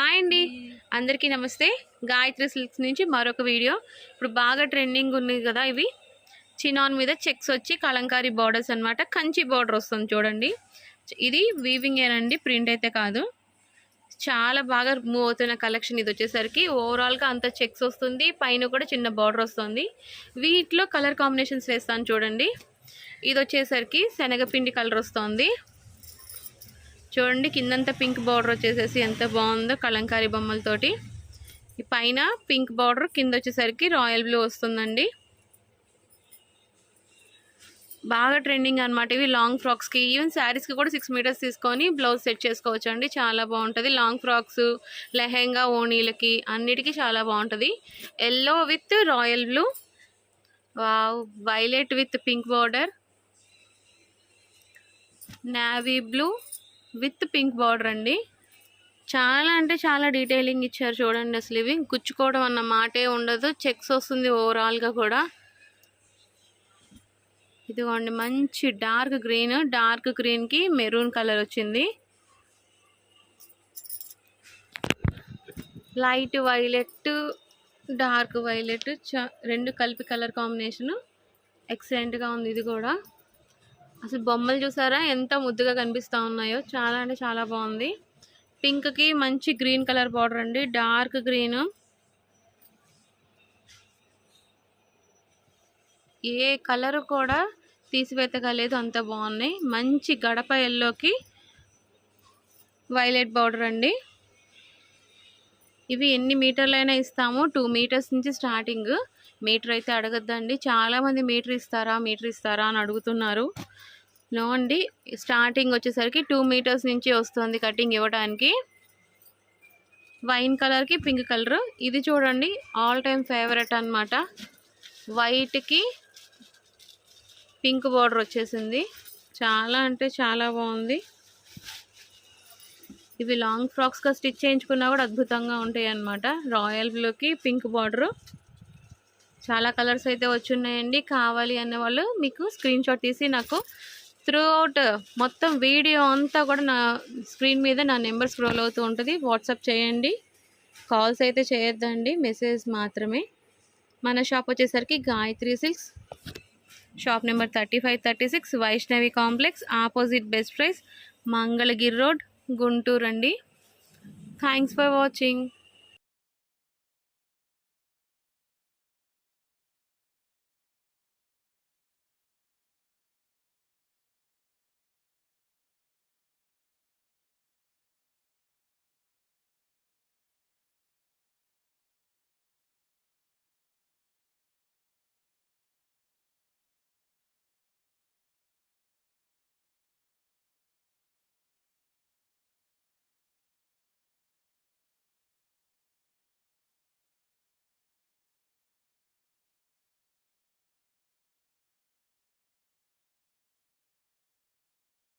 Hi అండి. అందరికీ నమస్తే. గాయత్రి సిల్క్స్ నుంచి మరొక వీడియో. ఇప్పుడు బాగా ట్రెండింగ్ ఉంది కదా ఇవి. చినాన్ మీద చెక్స్ వచ్చి కలంకారీ బార్డర్స్ అన్నమాట. కంచి బార్డర్ వస్తుంది చూడండి. ఇది వీవింగ్ ఏనండి ప్రింట్ అయితే కాదు. చాలా బాగా మూవ్ అవుతున్న కలెక్షన్ ఇది వచ్చేసరికి. ఓవరాల్గా అంత చెక్స్ వస్తుంది పైన కూడా చిన్న బార్డర్ వస్తుంది. వీటిలో కలర్ కాంబినేషన్స్ వేస్తాను చూడండి. ఇది వచ్చేసరికి శనగపిండి కలర్ వస్తుంది. చూడండి కిందంతా పింక్ బార్డర్ వచ్చేసేసి ఎంత బాగుందో కలంకారీ బొమ్మలతోటి. పైన పింక్ బార్డర్ కింద వచ్చేసరికి రాయల్ బ్లూ వస్తుందండి. బాగా ట్రెండింగ్ అనమాట ఇవి. లాంగ్ ఫ్రాక్స్కి ఈవెన్ శారీస్కి కూడా సిక్స్ మీటర్స్ తీసుకొని బ్లౌజ్ సెట్ చేసుకోవచ్చు అండి చాలా బాగుంటుంది. లాంగ్ ఫ్రాక్స్ లెహెంగా ఓణీలకి అన్నిటికీ చాలా బాగుంటుంది. Yellow with royal blue wow violet with pink border navy blue with pink border అండి. చాలా అంటే చాలా డీటెయిలింగ్ ఇచ్చారు చూడండి అసలు ఇవి. గుచ్చుకోవడం అన్న మాటే ఉండదు. చెక్స్ వస్తుంది ఓవరాల్గా కూడా. ఇదిగోండి మంచి డార్క్ గ్రీన్ డార్క్ గ్రీన్కి మెరూన్ కలర్ వచ్చింది. లైట్ వైలెట్ డార్క్ వైలెట్ చ రెండు కలిపి కలర్ కాంబినేషను ఎక్సలెంట్గా ఉంది ఇది కూడా. అసలు బొమ్మలు చూసారా? ఎంత ముద్దుగా కనిపిస్తూ ఉన్నాయో. చాలా అంటే చాలా బాగుంది. పింక్కి మంచి గ్రీన్ కలర్ బార్డర్ అండి. డార్క్ గ్రీన్ ఏ కలర్ కూడా తీసివేతగలేదు అంత బాగున్నాయి. మంచి గడప ఎల్లోకి వైలెట్ బార్డర్ అండి. ఇవి ఎన్ని మీటర్లైనా ఇస్తాము. టూ మీటర్స్ నుంచి స్టార్టింగ్ మీటర్ అయితే అడగద్దండి. చాలామంది మీటర్ ఇస్తారా మీటర్ ఇస్తారా అని అడుగుతున్నారు. నో అండి. స్టార్టింగ్ వచ్చేసరికి టూ మీటర్స్ నుంచి వస్తుంది కటింగ్ ఇవ్వడానికి వైన్ కలర్కి పింక్ కలర్ ఇది చూడండి ఆల్ టైమ్ ఫేవరెట్ అనమాట వైట్కి పింక్ బార్డర్ వచ్చేసింది. చాలా అంటే చాలా బాగుంది. ఇవి లాంగ్ ఫ్రాక్స్గా స్టిచ్ చేయించుకున్నా కూడా అద్భుతంగా ఉంటాయి అన్నమాట రాయల్ బ్లూకి పింక్ బార్డరు చాలా కలర్స్ అయితే వచ్చున్నాయండి. కావాలి అనే వాళ్ళు మీకు స్క్రీన్ షాట్ తీసి నాకు త్రూ అవుట్ మొత్తం వీడియో అంతా కూడా నా స్క్రీన్ మీద నా నెంబర్ స్క్రోల్ అవుతూ ఉంటుంది. వాట్సాప్ చేయండి. కాల్స్ అయితే చేయొద్దండి. మెసేజ్ మాత్రమే. మన షాప్ వచ్చేసరికి Gayatri silks shop number thirty five thirty six Vaishnavi complex opposite best price Mangalagiri road Guntur అండి థ్యాంక్స్ ఫర్ వాచింగ్